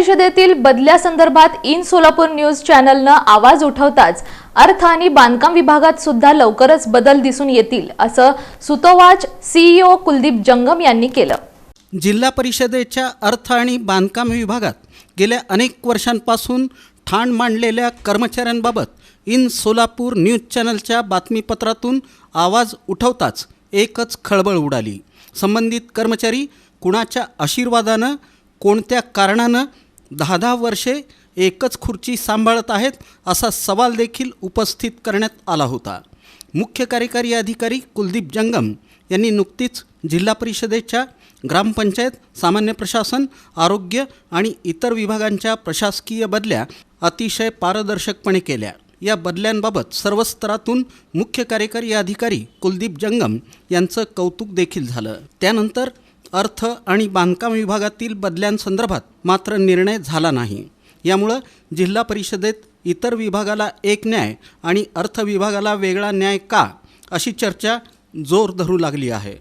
परिषदेतील बदल्यासंदर्भात in Solapur news चॅनलनं आवाज उठवताच अर्थ आणि बांधकाम विभागात सुद्धा लवकरच बदल दिसून येतील असं सुतोवाच सीईओ कुलदीप जंगम यांनी केलं. जिल्हा परिषदेच्या अर्थ आणि बांधकाम विभागात गेल्या अनेक वर्षांपासून ठाण मांडलेल्या कर्मचाऱ्यांबाबत इन सोलापूर न्यूज चॅनलच्या बातमीपत्रातून आवाज उठवताच एकच खळबळ उडाली. संबंधित कर्मचारी कुणाच्या आशीर्वादानं कोणत्या कारणानं दहा दहा वर्षे एकच खुर्ची सांभाळत आहेत असा सवाल देखील उपस्थित करण्यात आला होता. मुख्य कार्यकारी अधिकारी कुलदीप जंगम यांनी नुकतीच जिल्हा परिषदेच्या ग्रामपंचायत सामान्य प्रशासन आरोग्य आणि इतर विभागांच्या प्रशासकीय बदल्या अतिशय पारदर्शकपणे केल्या. या बदल्यांबाबत सर्व स्तरातून मुख्य कार्यकारी अधिकारी कुलदीप जंगम यांचं कौतुक देखील झालं. त्यानंतर अर्थ आणि बांधकाम विभागातील बदल्यांसंदर्भात मात्र निर्णय झाला नाही. यामुळं जिल्हा परिषदेत इतर विभागाला एक न्याय आणि अर्थ विभागाला वेगळा न्याय का अशी चर्चा जोर धरू लागली आहे.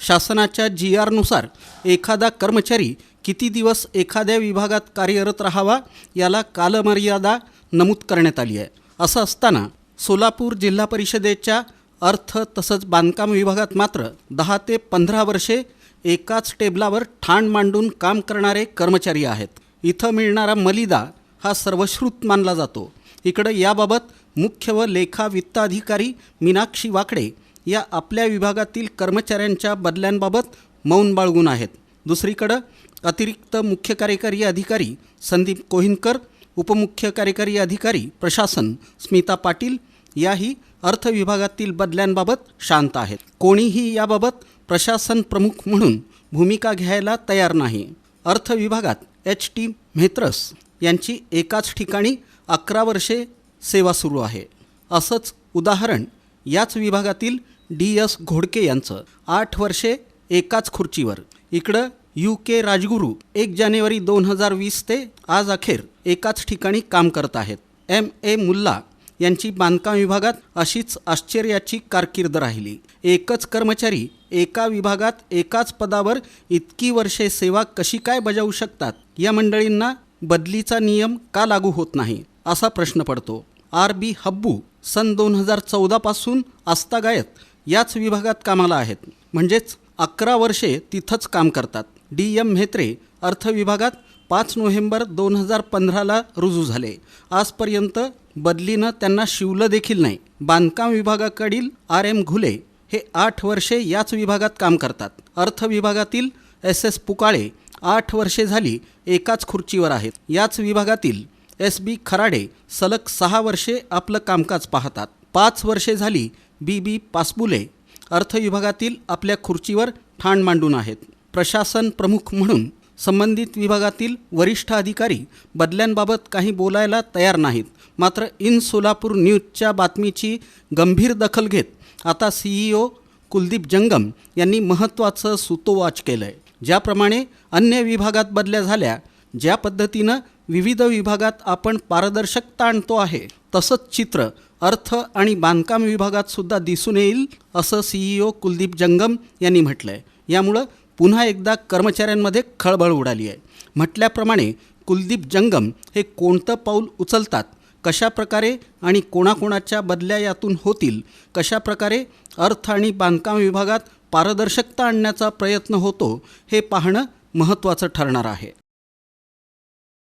शासनाच्या जी आरनुसार एखादा कर्मचारी किती दिवस एखाद्या विभागात कार्यरत राहावा याला कालमर्यादा नमूद करण्यात आली आहे. असं असताना सोलापूर जिल्हा परिषदेच्या अर्थ तसंच बांधकाम विभागात मात्र दहा ते पंधरा वर्षे एकाच टेबलावर ठाण मांडून काम करणारे कर्मचारी आहेत. इथं मिळणारा मलिदा हा सर्वश्रुत मानला जातो. इकडं याबाबत मुख्य व लेखा वित्ताधिकारी मीनाक्षी वाकडे या आपल्या विभागातील कर्मचाऱ्यांच्या बदल्यांबाबत मौन बाळगून आहेत. दुसरीकडं अतिरिक्त मुख्य कार्यकारी अधिकारी संदीप कोहिनकर उपमुख्य कार्यकारी अधिकारी प्रशासन स्मिता पाटील याही अर्थ विभागातील बदल्यांबाबत शांत आहेत. कोणीही याबाबत प्रशासन प्रमुख म्हणून भूमिका घ्यायला तयार नाही. अर्थ विभागात एच. टी. म्हेत्रस यांची एकाच ठिकाणी अकरा वर्षे सेवा सुरू आहे. असंच उदाहरण याच विभागातील डी. एस. घोडके यांचं. आठ वर्षे एकाच खुर्चीवर. इकडं यू. के. राजगुरू एक जानेवारी दोन हजार वीस ते आज अखेर एकाच ठिकाणी काम करत आहेत. एम. ए. मुल्ला यांची बांधकाम विभागात अशीच आश्चर्याची कारकीर्द राहिली. एकच कर्मचारी एका विभागात एकाच पदावर इतकी वर्षे सेवा कशी काय बजावू शकतात? या मंडळींना बदलीचा नियम का लागू होत नाही? असा प्रश्न पडतो. आर बी हब्बू सन दोन हजार चौदापासून आस्तागायत याच विभागात कामाला आहेत. म्हणजेच अकरा वर्षे तिथंच काम करतात. डी एम म्हेत्रे अर्थ विभागात पाच नोव्हेंबर दोन हजार पंधराला रुजू झाले. आजपर्यंत बदलीनं त्यांना शिवलं देखील नाही. बांधकाम विभागाकडील आर एम घुले हे आठ वर्षे याच विभागात काम करतात. अर्थ विभागातील एस एस पुकाळे आठ वर्षे झाली एकाच खुर्चीवर आहेत. याच विभागातील एस बी खराडे सलग सहा वर्षे आपलं कामकाज पाहतात. पाच वर्षे झाली बी बी पासबुले अर्थ विभागातील आपल्या खुर्चीवर ठाण मांडून आहेत. प्रशासन प्रमुख म्हणून संबंधित विभागातील वरिष्ठ अधिकारी बदल्यांबाबत काही बोलायला तयार नाहीत. मात्र इन सोलापूर न्यूजच्या बातमीची गंभीर दखल घेत आता सीईओ कुलदीप जंगम यांनी महत्त्वाचं सुतोवाच केलं आहे ज्याप्रमाणे अन्य विभागात बदल्या झाल्या ज्या पद्धतीनं विविध विभागात आपण पारदर्शकता आणतो आहे तसंच चित्र अर्थ आणि बांधकाम विभागात सुद्धा दिसून येईल असं सीईओ कुलदीप जंगम यांनी म्हटलं आहे यामुळं पुन्हा एकदा कर्मचाऱ्यांमध्ये खळबळ उडाली आहे. म्हटल्याप्रमाणे कुलदीप जंगम हे कोणतं पाऊल उचलतात कशा प्रकारे आणि कोणाकोणाच्या बदल्या यातून होतील कशा प्रकारे अर्थ आणि बांधकाम विभागात पारदर्शकता आणण्याचा प्रयत्न होतो हे पाहणं महत्त्वाचं ठरणार आहे.